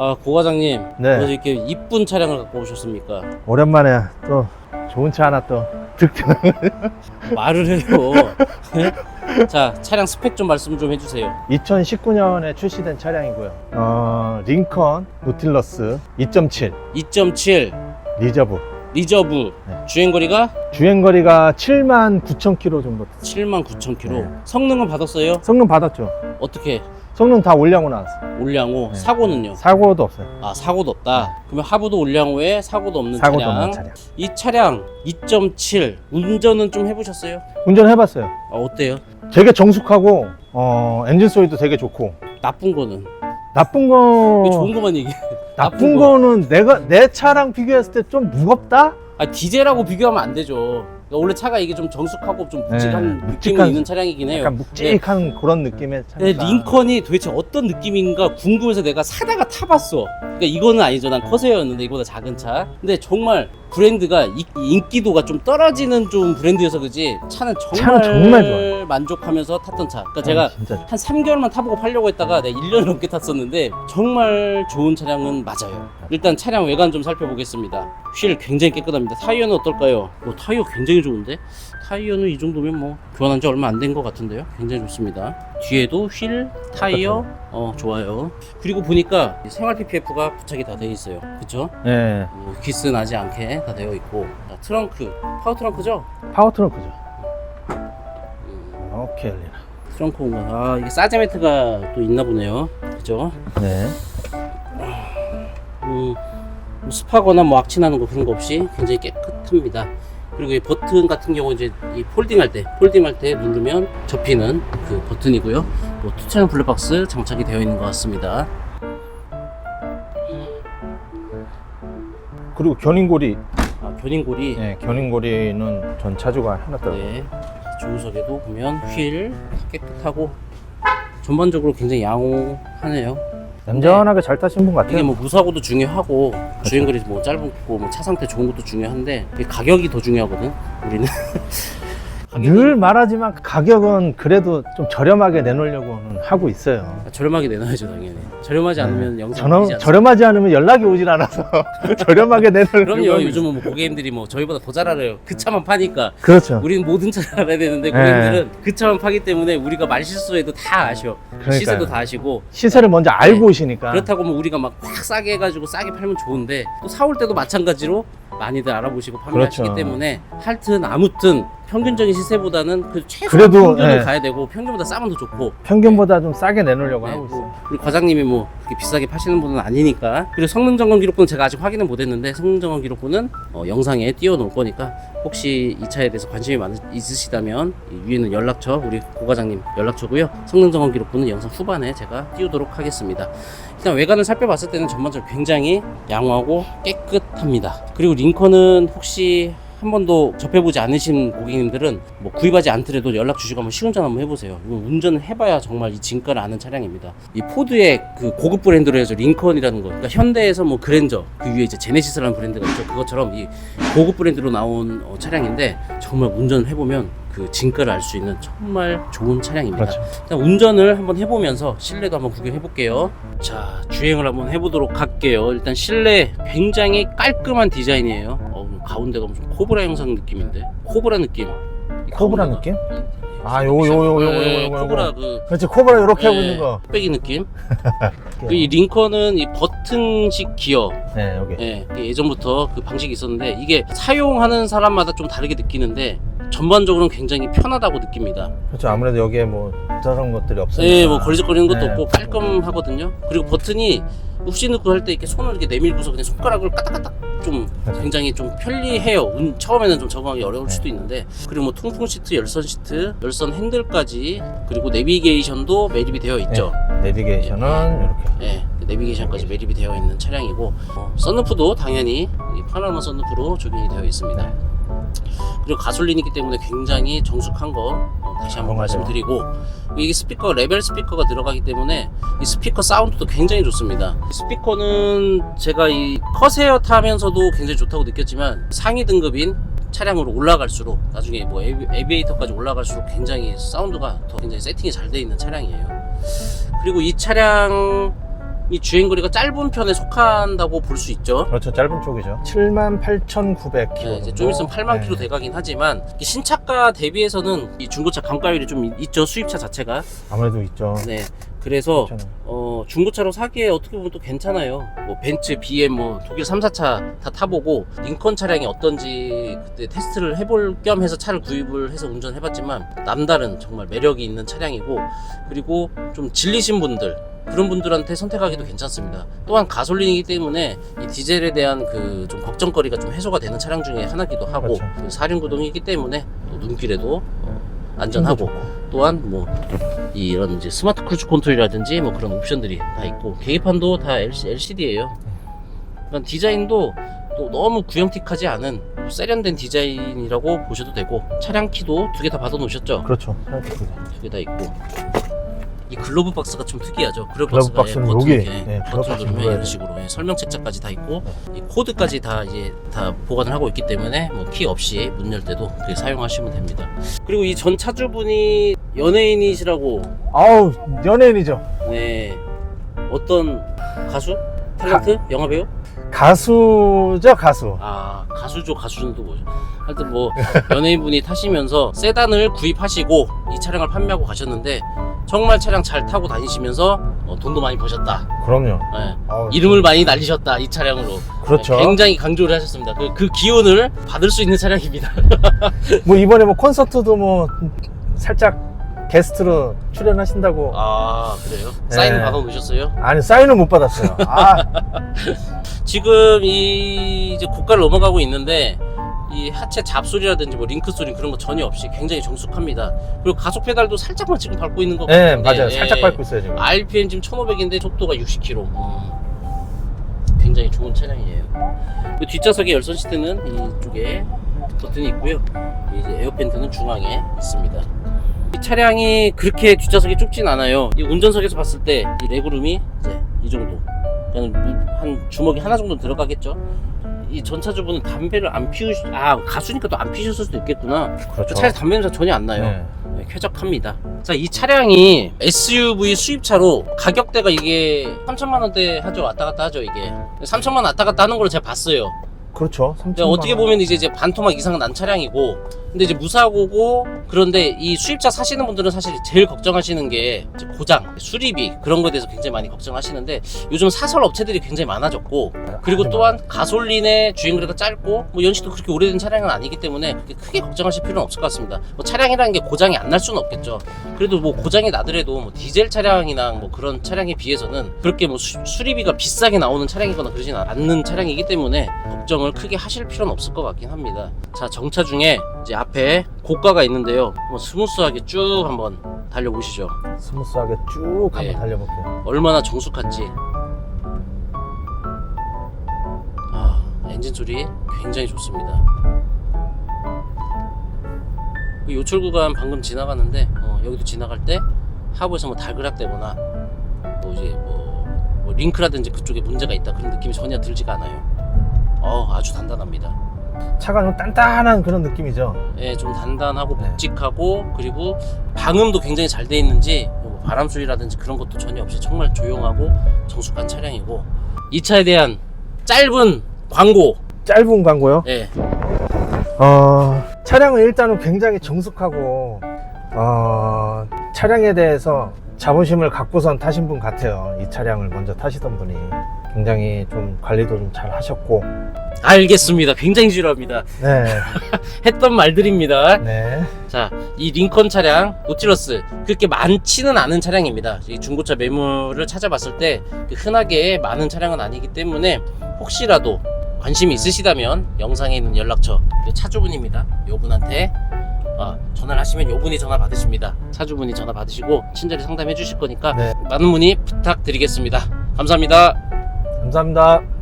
아, 고 과장님. 네. 그래서 이렇게 이쁜 차량을 갖고 오셨습니까? 오랜만에 또 좋은 차 하나 또 득템. 말을 해요. 네? 자, 차량 스펙 좀 말씀 좀 해주세요. 2019년에 출시된 차량이고요. 어, 링컨 노틸러스 2.7 2.7 리저브. 리저브 네. 주행거리가 주행거리가 7만 9천 킬로 정도. 7만 9천 킬로. 네. 성능은 받았어요? 성능 받았죠. 어떻게? 성능 다 올량호 나왔어. 올량호. 네. 사고는요? 사고도 없어요. 아, 사고도 없다. 그러면 하부도 올량호에 사고도 없는 사고도 차량. 없는 차량. 이 차량 2.7 운전은 좀 해보셨어요? 운전해봤어요. 아, 어때요? 되게 정숙하고 어, 엔진 소리도 되게 좋고 나쁜 거는? 나쁜 거왜 좋은 것만 얘기해? 나쁜 거는 내가 내 차랑 비교했을 때 좀 무겁다? 아 디젤하고 비교하면 안 되죠. 그러니까 원래 차가 이게 좀 정숙하고 좀 묵직한 네, 느낌이 묵직한- 있는 차량이긴 해요. 약간 묵직한 그런 느낌의 차. 근데 링컨이 도대체 어떤 느낌인가 궁금해서 내가 사다가 타봤어. 그러니까 이거는 아니죠. 난 커세어였는데 이보다 작은 차. 근데 정말 브랜드가 이- 인기도가 좀 떨어지는 좀 브랜드여서 그지 차는 정말, 차는 정말 좋아요. 만족하면서 탔던 차. 그러니까 제가 진짜 좋아. 한 3개월만 타보고 팔려고 했다가 내가 1년 넘게 탔었는데 정말 좋은 차량은 맞아요. 일단 차량 외관 좀 살펴보겠습니다. 휠 굉장히 깨끗합니다. 타이어는 어떨까요? 어, 타이어 굉장히 좋은데? 타이어는 이 정도면 뭐 교환한 지 얼마 안 된 것 같은데요. 굉장히 좋습니다. 뒤에도 휠, 타이어 어 좋아요. 그리고 보니까 이 생활 PPF가 부착이 다 되어 있어요. 그쵸? 예. 뭐 기스 나지 않게 다 되어 있고 자, 트렁크, 파워 트렁크죠? 파워 트렁크죠. 음, 오케이, 엘리나. 트렁크 공간. 아 이게 사제매트가 또 있나 보네요. 그죠? 네. 음, 뭐 습하거나 뭐 악취나는 거 그런 거 없이 굉장히 깨끗합니다. 그리고 이 버튼 같은 경우 이제 이 폴딩할 때 폴딩할 때 누르면 접히는 그 버튼이고요. 뭐 투창 블랙박스 장착이 되어 있는 것 같습니다. 그리고 견인고리. 아, 견인골이 예, 견인고리는 전 차주가 해놨더라고요. 네, 조우석에도 보면 휠 깨끗하고 전반적으로 굉장히 양호하네요. 얌전하게 잘 타신 분 같아요. 이게 뭐 무사고도 중요하고 주행거리 뭐 짧고 뭐 차 상태 좋은 것도 중요한데 이 가격이 더 중요하거든. 우리는 늘 말하지만 가격은 그래도 좀 저렴하게 내놓으려고는 하고 있어요. 저렴하게 내놔야죠 당연히. 저렴하지 않으면 영상 저렴, 보이지 않습니다. 저렴하지 않으면 연락이 오질 않아서 저렴하게 내놓으려고. 그럼요. 하고 요즘은 뭐 고객님들이 뭐 저희보다 더 잘 알아요. 그 차만 파니까 그렇죠. 우리는 모든 차를 알아야 되는데 네. 고객님들은 그 차만 파기 때문에 우리가 말 실수해도 다 아셔. 그러니까요. 시세도 다 아시고 시세를 먼저 알고 네. 오시니까. 그렇다고 뭐 우리가 막 확 싸게 해가지고 싸게 팔면 좋은데 또 사올 때도 마찬가지로 많이들 알아보시고 판매하시기 그렇죠. 때문에 하여튼 아무튼 평균적인 시세보다는 그 최소 그래도, 평균을 네. 가야 되고 평균보다 싸면 더 좋고. 평균보다 좀 싸게 내놓으려고 네, 하고 있어요. 뭐 우리 과장님이 뭐 그렇게 비싸게 파시는 분은 아니니까. 그리고 성능 점검 기록부는 제가 아직 확인은 못했는데 성능 점검 기록부는 어, 영상에 띄워놓을 거니까 혹시 이 차에 대해서 관심이 많 있으시다면 이 위에는 연락처 우리 고 과장님 연락처고요. 성능 점검 기록부는 영상 후반에 제가 띄우도록 하겠습니다. 일단 외관을 살펴봤을 때는 전반적으로 굉장히 양호하고 깨끗합니다. 그리고 링컨은 혹시 한 번도 접해보지 않으신 고객님들은 뭐 구입하지 않더라도 연락 주시고 한번 시운전 한번 해보세요. 이거 운전을 해봐야 정말 이 진가를 아는 차량입니다. 이 포드의 그 고급 브랜드로 해서 링컨이라는 거, 그러니까 현대에서 뭐 그랜저 그 위에 이제 제네시스라는 브랜드가 있죠. 그것처럼 이 고급 브랜드로 나온 어, 차량인데 정말 운전을 해보면 그 진가를 알 수 있는 정말 좋은 차량입니다. 그렇죠. 일단 운전을 한번 해보면서 실내도 한번 구경해 볼게요. 자, 주행을 한번 해보도록 할게요. 일단 실내 굉장히 깔끔한 디자인이에요. 어, 가운데가 무슨 코브라 영상 느낌인데? 코브라 느낌. 이 코브라 가운데가. 느낌? 아, 요거, 요거, 요거, 요거, 네, 요거, 요거. 코브라 그 그렇지, 코브라 이렇게 하고 네, 있는 거. 뚝배기 느낌. 그이 링컨은 이 버튼식 기어. 네, 여기. 예, 예전부터 그 방식이 있었는데 이게 사용하는 사람마다 좀 다르게 느끼는데 전반적으로는 굉장히 편하다고 느낍니다. 그렇죠. 아무래도 여기에 뭐 저런 것들이 없으니까. 예, 뭐 걸리적거리는 것도 네. 없고 깔끔하거든요. 그리고 버튼이 흡시 넣고 할 때 이렇게 손을 이렇게 내밀고서 그냥 손가락을 까딱까딱 좀 맞아요. 굉장히 좀 편리해요. 운- 처음에는 좀 적응하기 어려울 네. 수도 있는데 그리고 뭐 통풍 시트, 열선 시트, 열선 핸들까지 그리고 내비게이션도 매립이 되어 있죠. 내비게이션은 이렇게. 예, 그 내비게이션까지 매립이 되어 있는 차량이고 어, 썬루프도 당연히 이 파노라마 썬루프로 적용이 되어 있습니다. 그리고 가솔린이기 때문에 굉장히 정숙한 거 어, 다시 한번 어, 맞아요. 말씀드리고 이게 스피커 레벨 스피커가 들어가기 때문에 이 스피커 사운드도 굉장히 좋습니다. 이 스피커는 제가 이 커세어 타면서도 굉장히 좋다고 느꼈지만 상위 등급인 차량으로 올라갈수록 나중에 뭐 에비, 에비에이터까지 올라갈수록 굉장히 사운드가 더 굉장히 세팅이 잘 되어 있는 차량이에요. 그리고 이 차량 이 주행거리가 짧은 편에 속한다고 볼 수 있죠. 그렇죠. 짧은 쪽이죠. 78,900km. 네, 이제 좀 있으면 8만 킬로 돼가긴 하지만 이 신차가 대비해서는 이 중고차 감가율이 좀 있- 있죠 수입차 자체가 아무래도 있죠. 네 그래서 괜찮아요. 어 중고차로 사기에 어떻게 보면 또 괜찮아요 뭐 벤츠, BM, 뭐 독일 3사차 다 타보고 링컨 차량이 어떤지 그때 테스트를 해볼 겸 해서 차를 구입을 해서 운전해봤지만 남다른 정말 매력이 있는 차량이고 그리고 좀 질리신 분들 그런 분들한테 선택하기도 괜찮습니다. 또한 가솔린이기 때문에 이 디젤에 대한 그 좀 걱정거리가 좀 해소가 되는 차량 중에 하나기도 하고 그렇죠. 그 사륜 구동이기 때문에 또 눈길에도 어, 안전하고. 또한 뭐 이런 이제 스마트 크루즈 컨트롤이라든지 뭐 그런 옵션들이 다 있고 계기판도 다 LCD예요. 그러니까 디자인도 또 너무 구형틱하지 않은 세련된 디자인이라고 보셔도 되고 차량 키도 두 개 다 받아 놓으셨죠? 그렇죠. 두개 다 있고 이 글로브 박스가 좀 특이하죠. 글로브, 글로브 박스는 예, 여기, 네, 버튼 누르면 눌러야 이런 돼요. 식으로 예, 설명 책자까지 다 있고 이 코드까지 다 이제 다 보관을 하고 있기 때문에 뭐 키 없이 문 열 때도 그렇게 사용하시면 됩니다. 그리고 이 전 차주분이 연예인이시라고 아우, 연예인이죠. 네 어떤 가수? 탤런트? 영화배우? 가수죠, 가수. 아 가수죠 가수는 또 뭐죠? 하여튼 뭐 연예인분이 타시면서 세단을 구입하시고 이 차량을 판매하고 가셨는데 정말 차량 잘 타고 다니시면서 어, 돈도 많이 버셨다. 그럼요. 예. 아우, 이름을 많이 날리셨다 이 차량으로. 그렇죠. 예, 굉장히 강조를 하셨습니다. 그, 그 기운을 받을 수 있는 차량입니다. 뭐 이번에 뭐 콘서트도 뭐 살짝 게스트로 출연하신다고. 아 그래요? 사인을 네. 받아 놓으셨어요? 아니 사인을 못 받았어요. 아, 지금 이 이제 고가를 넘어가고 있는데 이 하체 잡소리라든지 뭐 링크 소리 그런 거 전혀 없이 굉장히 정숙합니다. 그리고 가속 페달도 살짝만 지금 밟고 있는 것네 같은데 맞아요. 살짝 예. 밟고 있어요 지금. RPM 지금 1500인데 속도가 60km. 음, 굉장히 좋은 차량이에요. 그 뒷좌석의 열선 시트는 이쪽에 버튼이 있고요. 이제 에어팬트는 중앙에 있습니다. 이 차량이 그렇게 뒷좌석이 좁진 않아요. 이 운전석에서 봤을 때 이 레그룸이 이제 이 정도. 그러니까 한 주먹이 하나 정도 들어가겠죠. 이 전차주분은 담배를 안 피우, 아 가수니까 또 안 피우실 수도 있겠구나. 그렇죠. 차에 담배 냄새 전혀 안 나요. 네. 네, 쾌적합니다. 자, 이 차량이 SUV 수입차로 가격대가 이게 3천만 원대 하죠. 왔다 갔다 하죠, 이게. 3천만 원 왔다 갔다 하는 걸 제가 봤어요. 그렇죠. 3 근데 어떻게 보면 이제, 이제 반토막 이상 난 차량이고 근데 이제 무사고고 그런데 이 수입차 사시는 분들은 사실 제일 걱정하시는 게 고장, 수리비 그런 거에 대해서 굉장히 많이 걱정하시는데 요즘 사설 업체들이 굉장히 많아졌고 그리고 또한 가솔린의 주행거리가 짧고 뭐 연식도 그렇게 오래된 차량은 아니기 때문에 크게 걱정하실 필요는 없을 것 같습니다. 뭐 차량이라는 게 고장이 안 날 수는 없겠죠. 그래도 뭐 고장이 나더라도 뭐 디젤 차량이나 뭐 그런 차량에 비해서는 그렇게 뭐 수, 수리비가 비싸게 나오는 차량이거나 그러진 않는 차량이기 때문에 걱정을 크게 하실 필요는 없을 것 같긴 합니다. 자 정차 중에 이제 앞에 고가가 있는데요. 한번 스무스하게 쭉 한번 달려보시죠. 스무스하게 쭉 한번 네. 달려볼게요. 얼마나 정숙한지. 아, 엔진 소리 굉장히 좋습니다. 그 요철 구간 방금 지나가는데 어, 여기도 지나갈 때 하부에서 뭐 달그락대거나 뭐 이제 뭐, 뭐 링크라든지 그쪽에 문제가 있다 그런 느낌이 전혀 들지가 않아요. 어, 아주 단단합니다. 차가 좀 단단한 그런 느낌이죠. 예, 좀 단단하고 네. 묵직하고 그리고 방음도 굉장히 잘 돼 있는지 뭐 바람 소리라든지 그런 것도 전혀 없이 정말 조용하고 정숙한 차량이고 이 차에 대한 짧은 광고 짧은 광고요. 예, 어, 차량은 일단은 굉장히 정숙하고 어, 차량에 대해서 자부심을 갖고선 타신 분 같아요. 이 차량을 먼저 타시던 분이 굉장히 좀 관리도 좀 잘 하셨고, 알겠습니다. 굉장히 지루합니다. 네, 했던 말들입니다. 네, 자, 이 링컨 차량 노틸러스 그렇게 많지는 않은 차량입니다. 이 중고차 매물을 찾아봤을 때그 흔하게 많은 차량은 아니기 때문에 혹시라도 관심이 있으시다면 영상에 있는 연락처 그 차주분입니다. 요분한테 아, 전화를 하시면 요분이 전화 받으십니다. 차주분이 전화 받으시고 친절히 상담해 주실 거니까 네. 많은 문의 부탁드리겠습니다. 감사합니다. 감사합니다.